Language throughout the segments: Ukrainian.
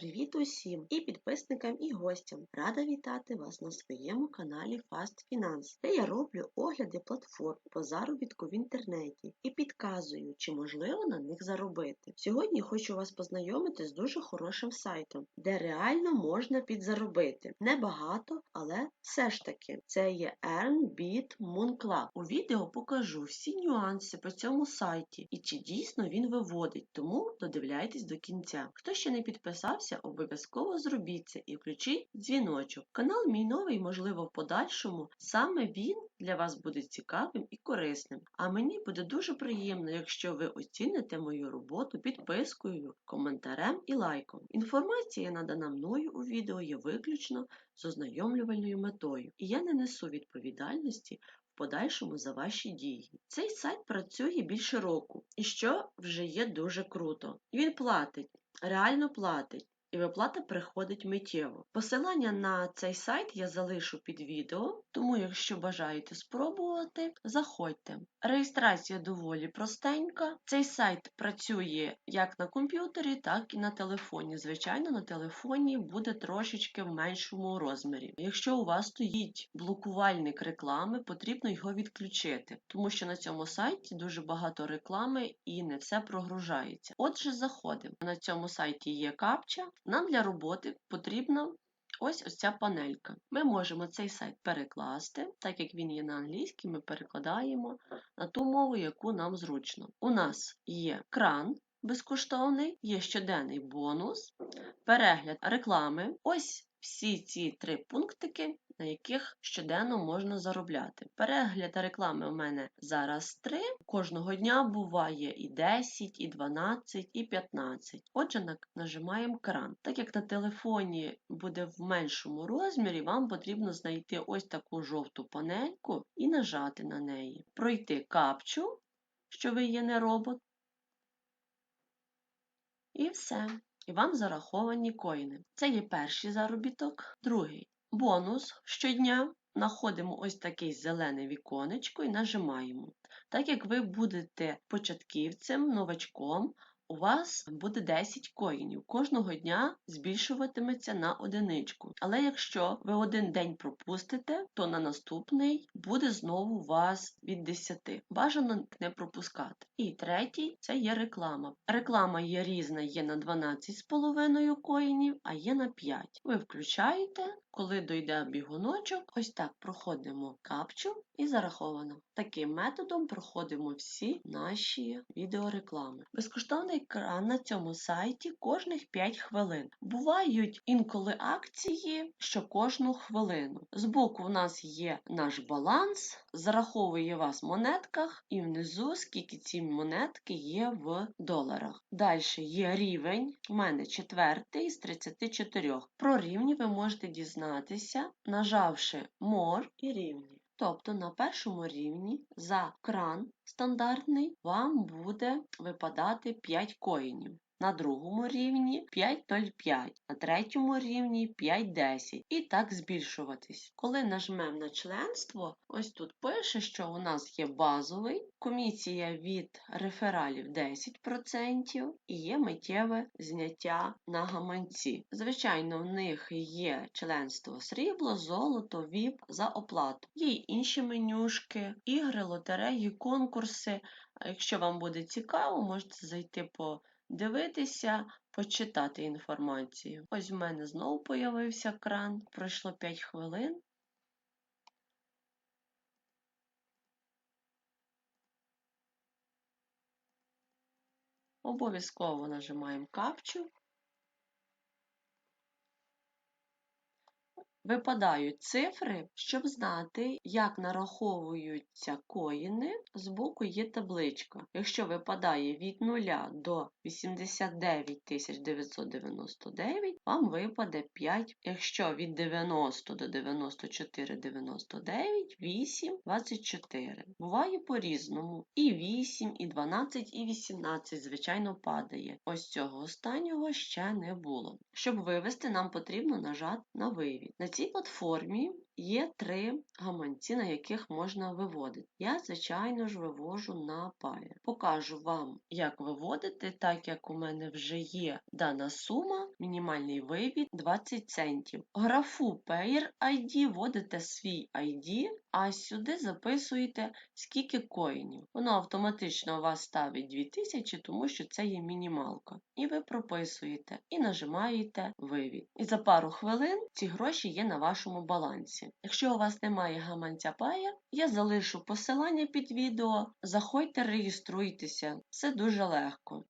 Привіт усім і підписникам, і гостям. Рада вітати вас на своєму каналі Fast Finance, де я роблю огляди платформ по заробітку в інтернеті і підказую, чи можливо на них заробити. Сьогодні хочу вас познайомити з дуже хорошим сайтом, де реально можна підзаробити. Небагато, але все ж таки це є EarnBeat Moon Club. У відео покажу всі нюанси по цьому сайті і чи дійсно він виводить, тому додивляйтесь до кінця. Хто ще не підписався, обов'язково зробіть це і включіть дзвіночок. Канал мій новий, можливо, в подальшому саме він для вас буде цікавим і корисним. А мені буде дуже приємно, якщо ви оціните мою роботу підпискою, коментарем і лайком. Інформація, надана мною у відео, є виключно з ознайомлювальною метою, і я не несу відповідальності подальшому за ваші дії. Цей сайт працює більше року, і що вже є дуже круто. Він платить, реально платить. І виплата приходить миттєво. Посилання на цей сайт я залишу під відео, тому якщо бажаєте спробувати, заходьте. Реєстрація доволі простенька. Цей сайт працює як на комп'ютері, так і на телефоні. Звичайно, на телефоні буде трошечки в меншому розмірі. Якщо у вас стоїть блокувальник реклами, потрібно його відключити, тому що на цьому сайті дуже багато реклами і не все прогружається. Отже, заходимо. На цьому сайті є капча. Нам для роботи потрібна ось ця панелька. Ми можемо цей сайт перекласти, так як він є на англійській, ми перекладаємо на ту мову, яку нам зручно. У нас є кран безкоштовний, є щоденний бонус, перегляд реклами. Ось всі ці три пунктики, на яких щоденно можна заробляти. Перегляд реклами у мене зараз 3. Кожного дня буває і 10, і 12, і 15. Отже, нажимаємо кран. Так як на телефоні буде в меншому розмірі, вам потрібно знайти ось таку жовту панельку і нажати на неї. Пройти капчу, що ви є не робот. І все і вам зараховані коїни. Це є перший заробіток. Другий бонус щодня. Знаходимо ось таке зелене віконечко і нажимаємо. Так як ви будете початківцем, новачком, у вас буде 10 коїнів. Кожного дня збільшуватиметься на одиничку. Але якщо ви один день пропустите, то на наступний буде знову у вас від 10. Бажано не пропускати. І третій це є реклама. Реклама є різна, є на 12,5 коїнів, а є на 5. Ви включаєте, коли дойде бігуночок, ось так проходимо капчу і зараховано. Таким методом проходимо всі наші відеореклами. Безкоштовний екран на цьому сайті кожних 5 хвилин. Бувають інколи акції, що кожну хвилину. Збоку в нас є наш баланс, зараховує вас в монетках, і внизу, скільки ці монетки є в доларах. Далі є рівень, у мене четвертий з 34. Про рівні ви можете дізнатися, нажавши More і рівні. Тобто на першому рівні за кран стандартний вам буде випадати 5 коїнів. На другому рівні 5,05, на третьому рівні 5,10 і так збільшуватись. Коли нажмемо на членство, ось тут пише, що у нас є базовий, комісія від рефералів 10% і є миттєве зняття на гаманці. Звичайно, в них є членство срібло, золото, ВІП за оплату. Є й інші менюшки, ігри, лотереї, конкурси. Якщо вам буде цікаво, можете зайти по дивитися, почитати інформацію. Ось в мене знову появився кран, пройшло 5 хвилин. Обов'язково нажимаємо капчу. Випадають цифри, щоб знати, як нараховуються коїни, збоку є табличка. Якщо випадає від 0 до 89 999, вам випаде 5. Якщо від 90 до 94 99, 8, 24. Буває по-різному. І 8, і 12, і 18, звичайно, падає. Ось цього останнього ще не було. Щоб вивести, нам потрібно нажати на вивід цій платформі є три гаманці, на яких можна виводити. Я, звичайно ж, вивожу на Payer. Покажу вам, як виводити, так як у мене вже є дана сума, мінімальний вивід 20 центів. Графу Payer ID вводите свій ID, а сюди записуєте скільки коїнів. Воно автоматично у вас ставить 2000, тому що це є мінімалка. І ви прописуєте і нажимаєте вивід. І за пару хвилин ці гроші є на вашому балансі. Якщо у вас немає гаманця пая, я залишу посилання під відео. Заходьте, реєструйтеся, все дуже легко.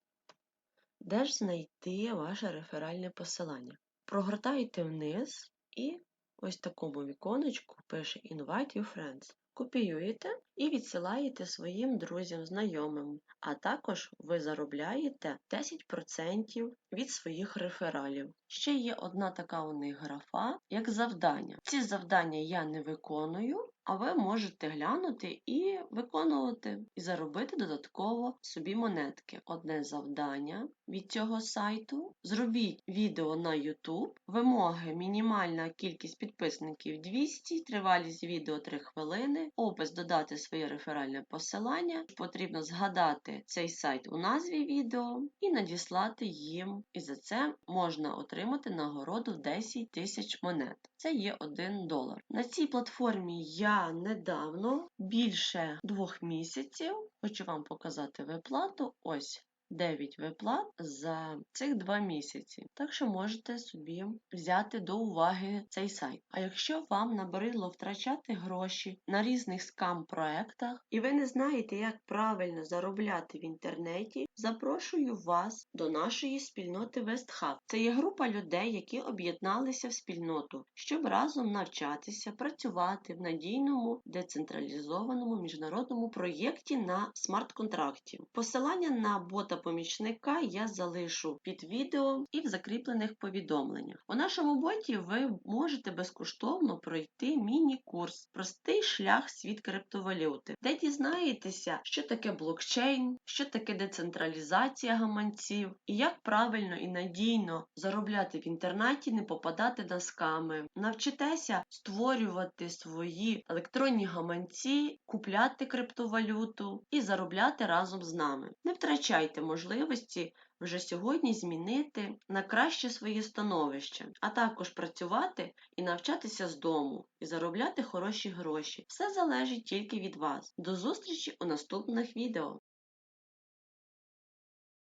Де ж знайти ваше реферальне посилання? Прогортайте вниз і ось такому віконечку пише Invite your friends. Копіюєте і відсилаєте своїм друзям, знайомим, а також ви заробляєте 10% від своїх рефералів. Ще є одна така у них графа, як завдання. Ці завдання я не виконую, а ви можете глянути і виконувати, і заробити додатково собі монетки. Одне завдання від цього сайту. Зробіть відео на YouTube. Вимоги мінімальна кількість підписників 200, тривалість відео 3 хвилини, опис додати своє реферальне посилання. Потрібно згадати цей сайт у назві відео і надіслати їм. І за це можна отримати нагороду в 10 тисяч монет. Це є 1 долар. На цій платформі я недавно, більше двох місяців, хочу вам показати виплату. Ось 9 виплат за цих 2 місяці. Так що можете собі взяти до уваги цей сайт. А якщо вам набридло втрачати гроші на різних скам-проектах, і ви не знаєте, як правильно заробляти в інтернеті, запрошую вас до нашої спільноти WestHub. Це є група людей, які об'єдналися в спільноту, щоб разом навчатися, працювати в надійному децентралізованому міжнародному проєкті на смарт-контракті. Посилання на бота помічника я залишу під відео і в закріплених повідомленнях. У нашому боті ви можете безкоштовно пройти міні-курс Простий шлях світ криптовалюти, де дізнаєтеся, що таке блокчейн, що таке децентралізація гаманців і як правильно і надійно заробляти в інтернеті, не попадати на сками. Навчитеся створювати свої електронні гаманці, купляти криптовалюту і заробляти разом з нами. Не втрачайте можливості вже сьогодні змінити на краще своє становище, а також працювати і навчатися з дому і заробляти хороші гроші. Все залежить тільки від вас. До зустрічі у наступних відео.